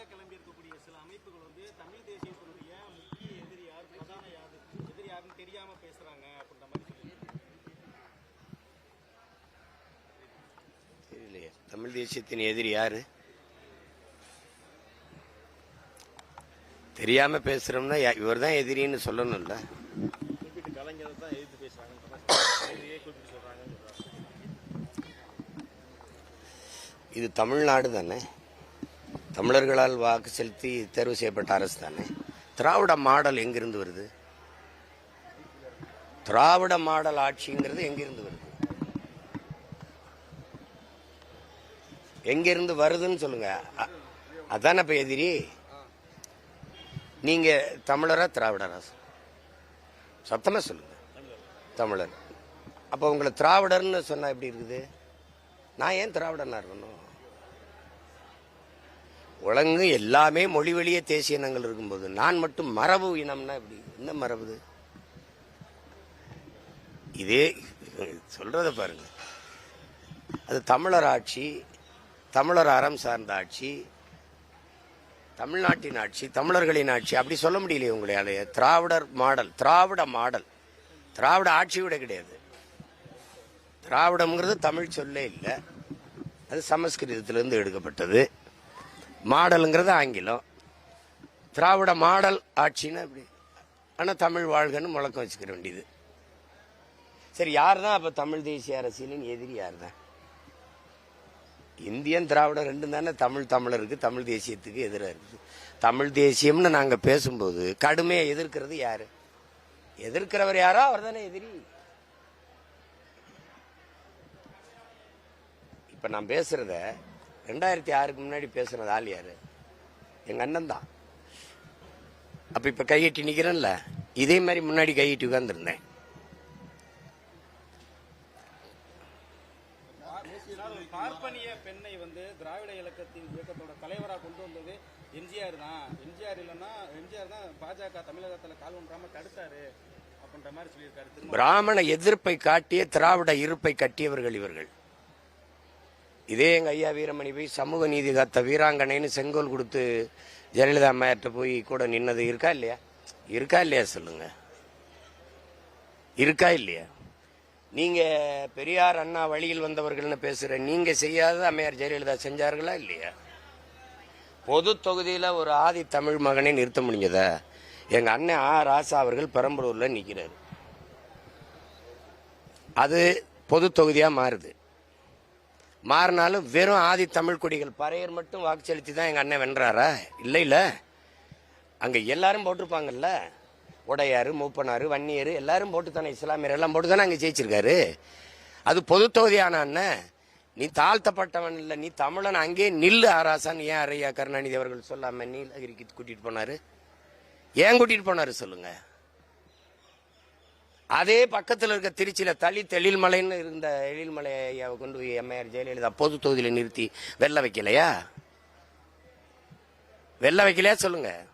எதிராக கிளம்பி இருக்கக்கூடிய சில அமைப்புகள் வந்து தமிழ் தேசியத்தினுடைய முக்கிய எதிரி யார் பிரதான யார் எதிரி யாருன்னு தெரியாம பேசுறாங்க அப்படின்ற மாதிரி சொல்லி தெரியலையே. தமிழ் தேசியத்தின் எதிரி யாரு? தெரியாம பேசுறோம்னா இவர் தான் எதிரின்னு சொல்லணும்ல. இது தமிழ்நாடு தானே? தமிழர்களால் வாக்கு செலுத்தி தேர்வு செய்யப்பட்ட அரசு தானே? திராவிட மாடல் எங்கிருந்து வருது? திராவிட மாடல் ஆட்சிங்கிறது எங்கிருந்து வருது? எங்கிருந்து வருதுன்னு சொல்லுங்க. அ- அதானே இப்ப எதிரி? நீங்க தமிழரா திராவிடரா? சத்தமா சொல்லுங்க. தமிழர். அப்போ உங்களை திராவிடர்னு சொன்னா எப்படி இருக்குது? நான் ஏன் திராவிடனா இருக்கணும்? உலகு எல்லாமே மொழி வழியே தேசிய இனங்கள் இருக்கும்போது நான் மட்டும் மரபு இனம்னா எப்படி? என்ன மரபு இதே சொல்றத பாருங்க. அது தமிழர் ஆட்சி தமிழர் அறம் சார்ந்த ஆட்சி தமிழ்நாட்டின் ஆட்சி தமிழர்களின் ஆட்சி. அப்படி சொல்ல முடியலையே உங்களால. திராவிடர் மாடல் திராவிட மாடல். திராவிட ஆட்சி விட கிடையாது. திராவிடம்ங்கிறது தமிழ் சொல்லே இல்லை. அது சமஸ்கிருதத்திலிருந்து எடுக்கப்பட்டது. மாடலுங்கிறது ஆங்கிலம். திராவிட மாடல் ஆட்சின்னு அப்படி. ஆனால் தமிழ் வாழ்கன்னு முழக்கம் வச்சுக்கிற வேண்டியது. சரி யார் தான் அப்போ தமிழ் தேசிய அரசியலின் எதிரி யார் தான் இந்தியன் திராவிடம் ரெண்டும் தானே தமிழ் தமிழருக்கு தமிழ் தேசியத்துக்கு எதிராக இருக்குது தமிழ் தேசியம்னு நாங்கள் பேசும்போது கடுமையாக எதிர்க்கிறது யார்? எதிர்க்கிறவர் யாரோ அவர் தானே எதிரி. இப்போ நான் பேசுகிறத ரெண்டாயிரத்தி ஆறுக்கு முன்னாடி பேசுனது ஆள் யாரு? எங்க அண்ணன் தான். அப்ப இப்ப கையெட்டி நிக்கிறேன்ல இதே மாதிரி முன்னாடி கையெட்டி உட்கார்ந்துருந்தேன். ஒரு பார்ப்பனிய பெண்ணை வந்து திராவிட இயக்கத்தின் இயக்கத்தோட தலைவரா கொண்டு வந்தது எம்ஜிஆர் தான். எம்ஜிஆர் இல்லைன்னா எம்ஜிஆர் தான் பாஜக தமிழகத்துல கால் ஒன்றாம தடுத்தாரு அப்படின்ற மாதிரி சொல்லியிருக்காரு பிராமண எதிர்ப்பை காட்டிய திராவிட இருப்பை கட்டியவர்கள் இவர்கள். இதே எங்கள் ஐயா வீரமணி போய் சமூக நீதி காத்த வீராங்கனைன்னு செங்கோல் கொடுத்து ஜெயலலிதா அம்மையார்ட்ட போய் கூட நின்னது இருக்கா இல்லையா? இருக்கா இல்லையா சொல்லுங்க. இருக்கா இல்லையா? நீங்கள் பெரியார் அண்ணா வழியில் வந்தவர்கள்னு பேசுகிற நீங்கள் செய்யாத அம்மையார் ஜெயலலிதா செஞ்சார்களா இல்லையா? பொது தொகுதியில் ஒரு ஆதி தமிழ் மகனை நிறுத்த முடிஞ்சதா எங்கள் அண்ணன் ஆ ராசா அவர்கள் பெரம்பலூரில் நிற்கிறார் அது பொது தொகுதியாக மாறுது. மாறினாலும் வெறும் ஆதி தமிழ் குடிகள் பறையர் மட்டும் வாக்கு செலுத்தி தான் எங்கள் அண்ணன் வென்றாரா? இல்லை இல்லை. அங்கே எல்லாரும் போட்டிருப்பாங்கல்ல. உடையார் மூப்பனார் வன்னியர் எல்லாரும் போட்டு தானே இஸ்லாமியர் எல்லாம் போட்டு தானே அங்கே ஜெயிச்சிருக்காரு. அது பொது தொகுதியான அண்ணன். நீ தாழ்த்தப்பட்டவன் இல்லை நீ தமிழன் அங்கே நில்லு ஆராசான் ஏன் அரையா கருணாநிதி அவர்கள் சொல்லாமல் நீலகிரிக்கு கூட்டிகிட்டு போனாரு. ஏன் கூட்டிகிட்டு போனாரு சொல்லுங்கள் அதே பக்கத்தில் இருக்க திருச்சியில் தளி தெளில்மலைன்னு இருந்த எழில்மலை ஐயாவை கொண்டு போய் எம்ஐஆர் ஜெயலலிதா பொது தொகுதியில் நிறுத்தி வெள்ள வைக்கலையா? வெள்ள வைக்கலையா சொல்லுங்க.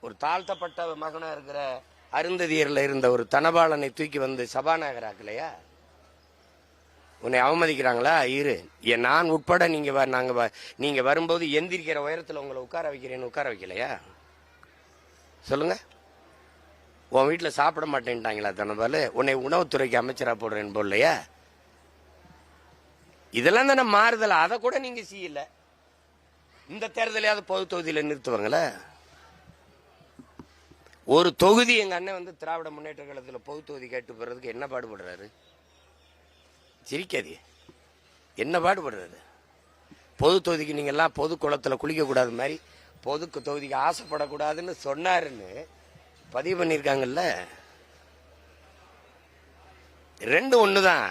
ஒரு தாழ்த்தப்பட்ட மகனா இருக்கிற அருந்ததியரில் இருந்த ஒரு தனபாலனை தூக்கி வந்து சபாநாயகர் ஆக்கலையா? உன்னை அவமதிக்கிறாங்களா? இரு. என் நான் உட்பட நீங்கள் வ- நீங்கள் வ- வரும்போது எந்திரிக்கிற உயரத்தில் உங்களை உட்கார வைக்கிறேன்னு உட்கார வைக்கலையா? சொல்லுங்கள் உன் வீட்டில் சாப்பிட மாட்டேன்ட்டாங்களா தனபால் உன்னை உணவுத்துறைக்கு அமைச்சராக போடுறேன் போடலையா இதெல்லாம் தானே மாறுதல்? அதை கூட நீங்கள் செய்யல. இந்த தேர்தலையாவது பொது தொகுதியில் நிறுத்துவாங்களே? ஒரு தொகுதி எங்கள் அண்ணன் வந்து திராவிட முன்னேற்ற கழகத்தில் பொது தொகுதி கேட்டு போகிறதுக்கு என்ன பாடுபடுறாரு? சிரிக்காது என்ன பாடுபடுறாரு? பொது தொகுதிக்கு நீங்கள்லாம் பொது குளத்துல குளிக்கக்கூடாது மாதிரி பொது தொகுதிக்கு ஆசைப்படக்கூடாதுன்னு சொன்னாருன்னு பதிவு பண்ணியிருக்காங்கல்ல ரெண்டு ஒன்று தான்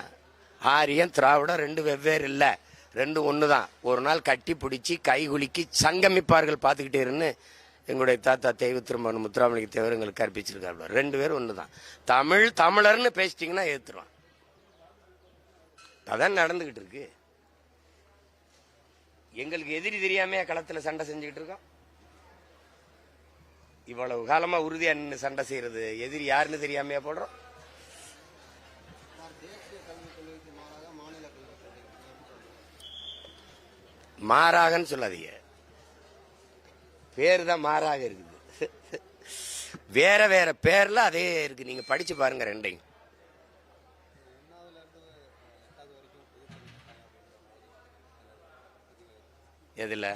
ஆரியம் திராவிடம் ரெண்டு வெவ்வேறு இல்லை. ரெண்டு ஒன்று தான் ஒரு நாள் கட்டி பிடிச்சி கை குலுக்கி சங்கமிப்பார்கள் பார்த்துக்கிட்டே இருந்து எங்களுடைய தாத்தா தெய்வ திருமணம் முத்துராமலிங்க தேவர் எங்களுக்கு கற்பிச்சிருக்காரு ரெண்டு பேரும் ஒன்று தான் தமிழ் தமிழர்னு பேசிட்டிங்கன்னா ஏற்றுருவான் அதான் நடந்துக்கிட்டு இருக்கு. எங்களுக்கு எதிரி தெரியாம களத்தில் சண்டை செஞ்சுக்கிட்டு இருக்கோம்? இவ்வளவு காலமா உறுதியா நின்று சண்டை செய்யறது? எதிரி யாருன்னு தெரியாமையா போடுறோம்? மாறாகன்னு சொல்லாதீங்க. பேர் தான் மாறாக இருக்குது. வேற வேற பேர்ல அதே இருக்கு. நீங்க படிச்சு பாருங்க ரெண்டையும். எதுல?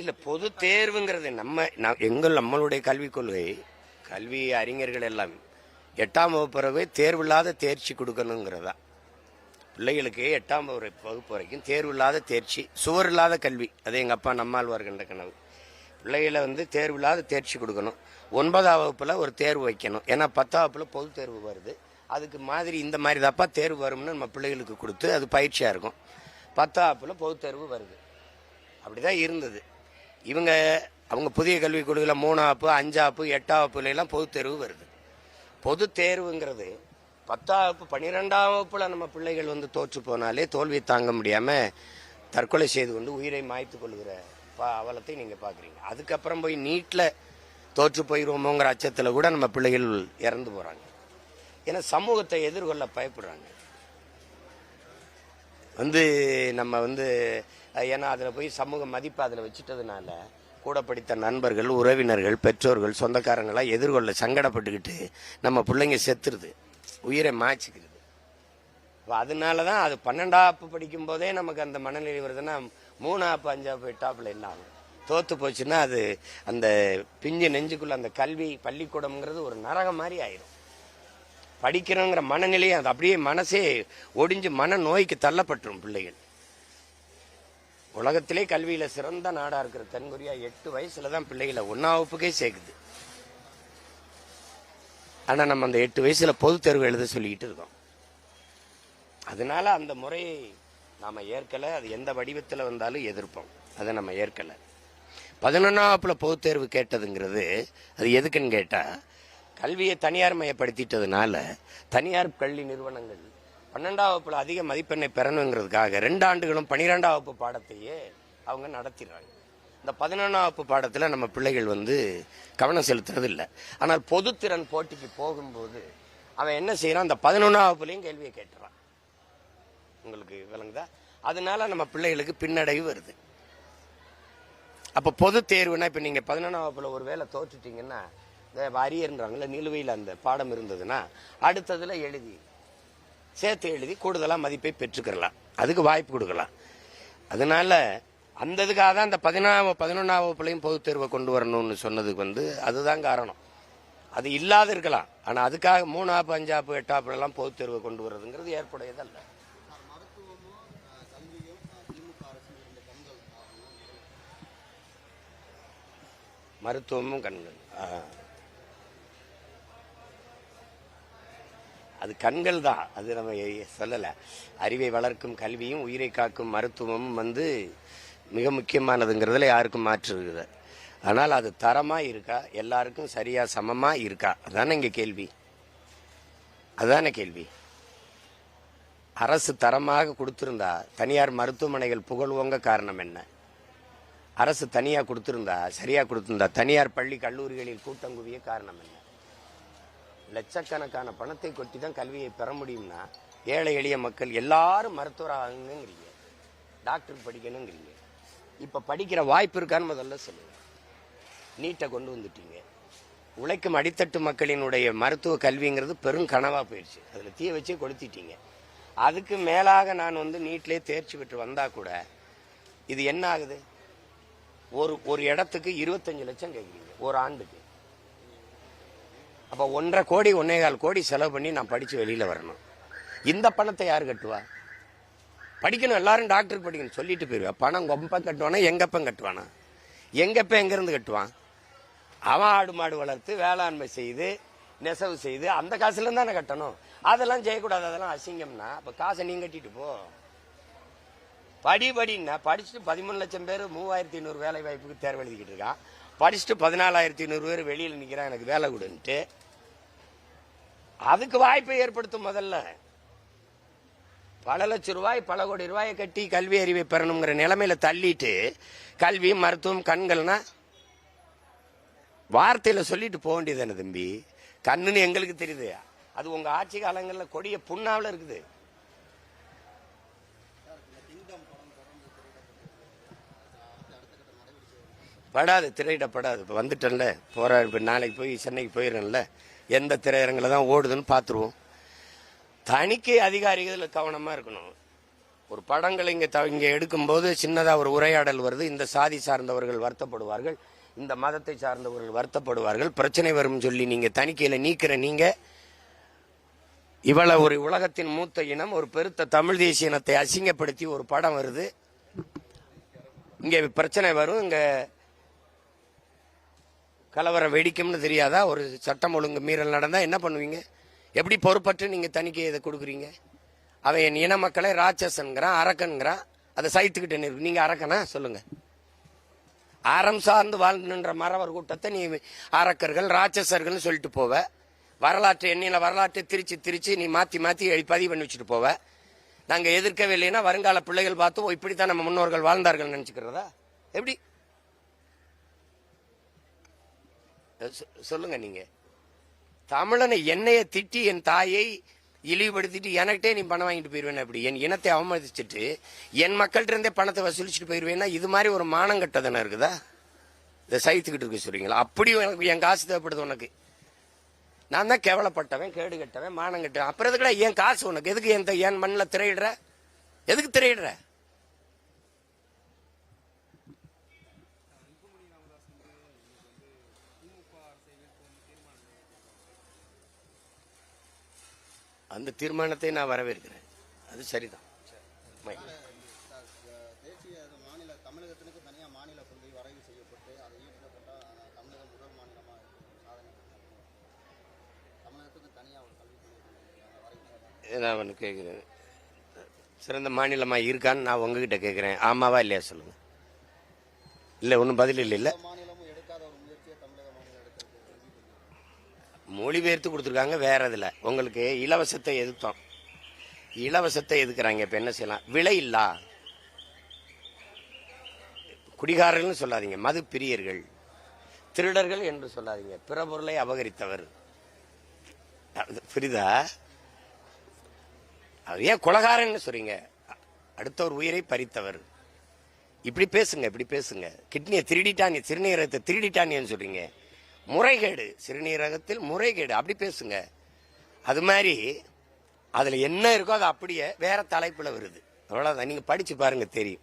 இல்லை பொது தேர்வுங்கிறது நம்ம நான் எங்கள் நம்மளுடைய கல்விக் கொள்கை கல்வி அறிஞர்கள் எல்லாம் எட்டாம் வகுப்பு பிறகு தேர்வில்லாத தேர்ச்சி கொடுக்கணுங்கிறதா? பிள்ளைகளுக்கு எட்டாம் வகுப்பு வகுப்பு வரைக்கும் தேர்வில்லாத தேர்ச்சி சுவர் இல்லாத கல்வி அது எங்கள் அப்பா நம்மாழ்வார் கண்ட கனவு. பிள்ளைகளை வந்து தேர்வில்லாத தேர்ச்சி கொடுக்கணும். ஒன்பதாம் வகுப்பில் ஒரு தேர்வு வைக்கணும். ஏன்னா பத்தாம் வகுப்பில் பொது தேர்வு வருது. அதுக்கு மாதிரி இந்த மாதிரி தாப்பா தேர்வு வரும்னு நம்ம பிள்ளைகளுக்கு கொடுத்து அது பயிற்சியாக இருக்கும். பத்தாப்பில் பொதுத்தேர்வு பொது தேர்வு வருது இருந்தது. இவங்க அவங்க புதிய கல்விக் கொள்கையில் மூணாப்பு அஞ்சாப்பு எட்டாப்புலாம் எல்லாம் பொது தேர்வு வருது. பொது தேர்வுங்கிறது பத்தாப்பு பன்னிரெண்டாம் வகுப்பில் நம்ம பிள்ளைகள் வந்து தோற்று போனாலே தோல்வி தாங்க முடியாமல் தற்கொலை செய்து கொண்டு உயிரை மாய்த்து கொள்கிற பா- அவலத்தை நீங்கள் பார்க்குறீங்க அதுக்கப்புறம் போய் நீட்டில் தோற்று போயிடுவோமோங்கிற அச்சத்தில் கூட நம்ம பிள்ளைகள் இறந்து போகிறாங்க ஏன்னா சமூகத்தை எதிர்கொள்ள பயப்படுறாங்க. வந்து நம்ம வந்து ஏன்னா அதில் போய் சமூக மதிப்பு அதில் வச்சுட்டதுனால கூட படித்த நண்பர்கள் உறவினர்கள் பெற்றோர்கள் சொந்தக்காரங்களாம் எதிர்கொள்ள சங்கடப்பட்டுக்கிட்டு நம்ம பிள்ளைங்க செத்துருது. உயிரை மாய்ச்சிக்கிறது இப்போ அதனால தான் அது பன்னெண்டாப்பு படிக்கும் போதே நமக்கு அந்த மனநிலை வருதுன்னா மூணாப்பு அஞ்சாப்பு எட்டாப்புல என்ன ஆகும்? தோத்து போச்சுன்னா அது அந்த பிஞ்சு நெஞ்சுக்குள்ள அந்த கல்வி பள்ளிக்கூடம்ங்கிறது ஒரு நரகம் மாதிரி ஆயிரும். படிக்கிறோங்கிற மனநிலையை அது அப்படியே மனசே ஒடிஞ்சு மன நோய்க்கு தள்ளப்பட்டுரும் பிள்ளைகள். உலகத்திலே கல்வியில் சிறந்த நாடாக இருக்கிற தென்கொரியா எட்டு வயசில் தான் பிள்ளைகளை ஒன்றா வகுப்புக்கே சேர்க்குது. ஆனால் நம்ம அந்த எட்டு வயசில் பொது தேர்வு எழுத சொல்லிக்கிட்டு இருக்கோம். அதனால அந்த முறையை நாம் ஏற்கலை அது எந்த வடிவத்தில் வந்தாலும் எதிர்ப்போம். அதை நம்ம ஏற்கலை. பதினொன்றாம் வகுப்பில் பொது தேர்வு கேட்டதுங்கிறது அது எதுக்குன்னு கேட்டால் கல்வியை தனியார் மயப்படுத்திட்டதுனால தனியார் கல்வி நிறுவனங்கள் பன்னெண்டாம் வகுப்புல அதிக மதிப்பெண்ணை பெறணுங்கிறதுக்காக ரெண்டு ஆண்டுகளும் பன்னிரெண்டாம் வகுப்பு பாடத்தையே அவங்க நடத்திடுறாங்க. இந்த பதினொன்றாம் வகுப்பு பாடத்தில் நம்ம பிள்ளைகள் வந்து கவனம் செலுத்துறது இல்லை ஆனால் பொதுத்திறன் போட்டிக்கு போகும்போது அவன் என்ன செய்யறான்? அந்த பதினொன்றாம் வகுப்புலையும் கேள்வியை கேட்டுறான். உங்களுக்கு விளங்குதா? அதனால நம்ம பிள்ளைகளுக்கு பின்னடைவு வருது. அப்போ பொது தேர்வுனா இப்போ நீங்கள் பதினொன்றாம் வகுப்பில் ஒரு வேளை தோற்றுட்டீங்கன்னா இந்த நிலுவையில் அந்த பாடம் இருந்ததுன்னா அடுத்ததில் எழுதி சேர்த்து எழுதி கூடுதலாக மதிப்பை பெற்றுக்கிறலாம். அதுக்கு வாய்ப்பு கொடுக்கலாம். அதனால அந்த இதுக்காக தான் அந்த பதினாறு பதினொன்றாம் வகுப்புலையும் பொதுத் தேர்வை கொண்டு வரணும்னு சொன்னதுக்கு வந்து அதுதான் காரணம். அது இல்லாத இருக்கலாம். ஆனால் அதுக்காக மூணாப்பு அஞ்சாப்பு எட்டாப்புலாம் பொதுத் தேர்வை கொண்டு வர்றதுங்கிறது ஏற்புடையதல்ல. மருத்துவமும் கண்கள். அது கண்கள் தான். அது நம்ம சொல்லலை. அறிவை வளர்க்கும் கல்வியும் உயிரை காக்கும் மருத்துவமும் வந்து மிக முக்கியமானதுங்கிறதுல யாருக்கும் மாற்று இருக்குது ஆனால் அது தரமாக இருக்கா? எல்லாருக்கும் சரியாக சமமாக இருக்கா? அதானே இங்கே கேள்வி. அதுதானே கேள்வி. அரசு தரமாக கொடுத்துருந்தா தனியார் மருத்துவமனைகள் புகழ்வோங்க காரணம் என்ன? அரசு தனியாக கொடுத்துருந்தா சரியாக கொடுத்துருந்தா தனியார் பள்ளி கல்லூரிகளில் கூட்டம் குவிய காரணம் என்ன? லட்சக்கணக்கான பணத்தை கொட்டி தான் கல்வியை பெற முடியும்னா ஏழை எளிய மக்கள் எல்லாரும் மருத்துவராகுங்கிறீங்க. டாக்டர் படிக்கணுங்கிறீங்க. இப்போ படிக்கிற வாய்ப்பு இருக்கான்னு முதல்ல சொல்லுங்கள் நீட்டை கொண்டு வந்துட்டீங்க. உழைக்கும் அடித்தட்டு மக்களினுடைய மருத்துவ கல்விங்கிறது பெரும் கனவாக போயிடுச்சு அதில் தீய வச்சே கொளுத்திட்டீங்க. அதுக்கு மேலாக நான் வந்து நீட்லேயே தேர்ச்சி பெற்று வந்தால் கூட இது என்ன ஆகுது? ஒரு ஒரு இடத்துக்கு இருபத்தஞ்சு லட்சம் கேட்குறீங்க ஒரு ஆண்டுக்கு. அப்போ ஒன்றரை கோடி ஒன்னேகால் கோடி செலவு பண்ணி நான் படித்து வெளியில் வரணும். இந்த பணத்தை யார் கட்டுவா? படிக்கணும் எல்லாரும் டாக்டர் படிக்கணும் சொல்லிட்டு போயிடுவேன் பணம் கொம்பம் கட்டுவானா எங்கப்பம் கட்டுவானா? எங்கப்ப எங்கேருந்து கட்டுவான்? அவன் ஆடு மாடு வளர்த்து வேளாண்மை செய்து நெசவு செய்து அந்த காசுலேருந்து தானே கட்டணும். அதெல்லாம் செய்யக்கூடாது அதெல்லாம் அசிங்கம்னா. அப்போ காசை நீ கட்டிட்டு போ. படி படின்னா படிச்சுட்டு பதிமூணு லட்சம் பேர் மூவாயிரத்தி ஐநூறு வேலை வாய்ப்புக்கு தேர்வு எழுதிக்கிட்டு இருக்கான். படிச்சுட்டு பதினாலாயிரத்தி ஐநூறு பேர் வெளியில் நிற்கிறான் எனக்கு வேலை கொடுன்ட்டு. அதுக்கு வாய்ப்பை ஏற்படுத்தும் முதல்ல. பல லட்சம் ரூபாய் பல கோடி ரூபாயை கட்டி கல்வி அறிவை பெறணுங்கிற நிலைமையில தள்ளிட்டு கல்வி மருத்துவம் கண்கள்னா வார்த்தையில சொல்லிட்டு போக வேண்டியதானே தம்பி. கண்ணுன்னு எங்களுக்கு தெரியுது. அது உங்க ஆட்சி காலங்களில் கொடிய புண்ணாவில் இருக்குது. படாது திரையிடப்படாது இப்போ வந்துட்டேன்ல. போற இப்போ நாளைக்கு போய் சென்னைக்கு போயிடுறேன்ல. எந்த திரையரங்கில் தான் ஓடுதுன்னு பார்த்துருவோம். தணிக்கை அதிகாரிகள் கவனமாக இருக்கணும். ஒரு படங்கள் இங்கே த இங்கே எடுக்கும்போது சின்னதாக ஒரு உரையாடல் வருது. இந்த சாதி சார்ந்தவர்கள் வருத்தப்படுவார்கள். இந்த மதத்தை சார்ந்தவர்கள் வருத்தப்படுவார்கள். பிரச்சனை வரும் சொல்லி நீங்கள் தணிக்கையில் நீக்கிற நீங்கள் இவ்வளோ ஒரு உலகத்தின் மூத்த இனம் ஒரு பெருத்த தமிழ் தேசிய இனத்தை அசிங்கப்படுத்தி ஒரு படம் வருது. இங்கே பிரச்சனை வரும். இங்கே கலவரம் வெடிக்கும்னு தெரியாதா? ஒரு சட்டம் ஒழுங்கு மீறல் நடந்தால் என்ன பண்ணுவீங்க? எப்படி பொறுப்பற்று நீங்கள் தணிக்கை இதை கொடுக்குறீங்க? அவன் என் இன மக்களை ராட்சசன்கிறான் அரக்கன்கிறான். அதை சைத்துக்கிட்டு நிற்கு நீங்கள் அரக்கனா? சொல்லுங்கள் அறம் சார்ந்து வாழ்ந்துன்ற மறவர் கூட்டத்தை நீ அரக்கர்கள் ராட்சசர்கள்னு சொல்லிட்டு போவ. வரலாற்று எண்ணில வரலாற்றை திரிச்சு திரிச்சு நீ மாற்றி மாற்றி எழு- பதிவு பண்ணி வச்சுட்டு போவ. நாங்கள் எதிர்க்கவே இல்லைன்னா வருங்கால பிள்ளைகள் பார்த்து இப்படி இப்படித்தான் நம்ம முன்னோர்கள் வாழ்ந்தார்கள் நினச்சிக்கிறதா? எப்படி? சொல்லுங்க நீங்க. தமிழனை என்னைய திட்டி என் தாயை இழிவுபடுத்திட்டு எனக்கிட்டே நீ பணம் வாங்கிட்டு போயிருவேன் அப்படி என் இனத்தை அவமதிச்சுட்டு என் மக்கள்கிட்ட இருந்தே பணத்தை வசூலிச்சுட்டு போயிருவேன்னா இது மாதிரி ஒரு மானங்கட்டதனை இருக்குதா? இதை சைத்துக்கிட்டு இருக்க சொல்றீங்களா? அப்படியும் எனக்கு என் காசு தேவைப்படுது உனக்கு. நான் தான் கேவலப்பட்டவன் கேடு கட்டவன் மானம் கட்டவன். அப்புறம் எதுக்குடா என் காசு உனக்கு? எதுக்கு என் என் மண்ணில் திரையிடுற? எதுக்கு திரையிடுற? அந்த தீர்மானத்தை நான் வரவேற்கிறேன். அது சரிதான். நான் ஒன்று கேட்குறேன். சிறந்த மாநிலமாக இருக்கான்னு நான் உங்ககிட்ட கேட்குறேன். ஆமாவா இல்லையா சொல்லுங்கள் இல்லை ஒன்றும் பதில் இல்லை இல்லை. மொழிபெயர்த்து கொடுத்துருக்காங்க வேற இதில். உங்களுக்கு இலவசத்தை எதிர்த்தோம். இலவசத்தை எதுக்குறாங்க? இப்போ என்ன செய்யலாம்? விலை இல்லா? குடிகாரர்கள்னு சொல்லாதீங்க மது பிரியர்கள் திருடர்கள் என்று சொல்லாதீங்க. பிற பொருளை அபகரித்தவர் அது அவர் ஏன் குலகாரன்னு சொல்றீங்க? அடுத்த ஒரு உயிரை பறித்தவர். இப்படி பேசுங்க இப்படி பேசுங்க. கிட்னியை திருடிட்டாங்க சிறுநீரகத்தை திருடிட்டானேன்னு சொல்றீங்க. முறைகேடு சிறுநீரகத்தில் முறைகேடு. அப்படி பேசுங்க. அது மாதிரி அதுல என்ன இருக்கோ அது அப்படியே வேற தலைப்புல வருது. அவ்வளவுதான். நீங்க படிச்சு பாருங்க தெரியும்.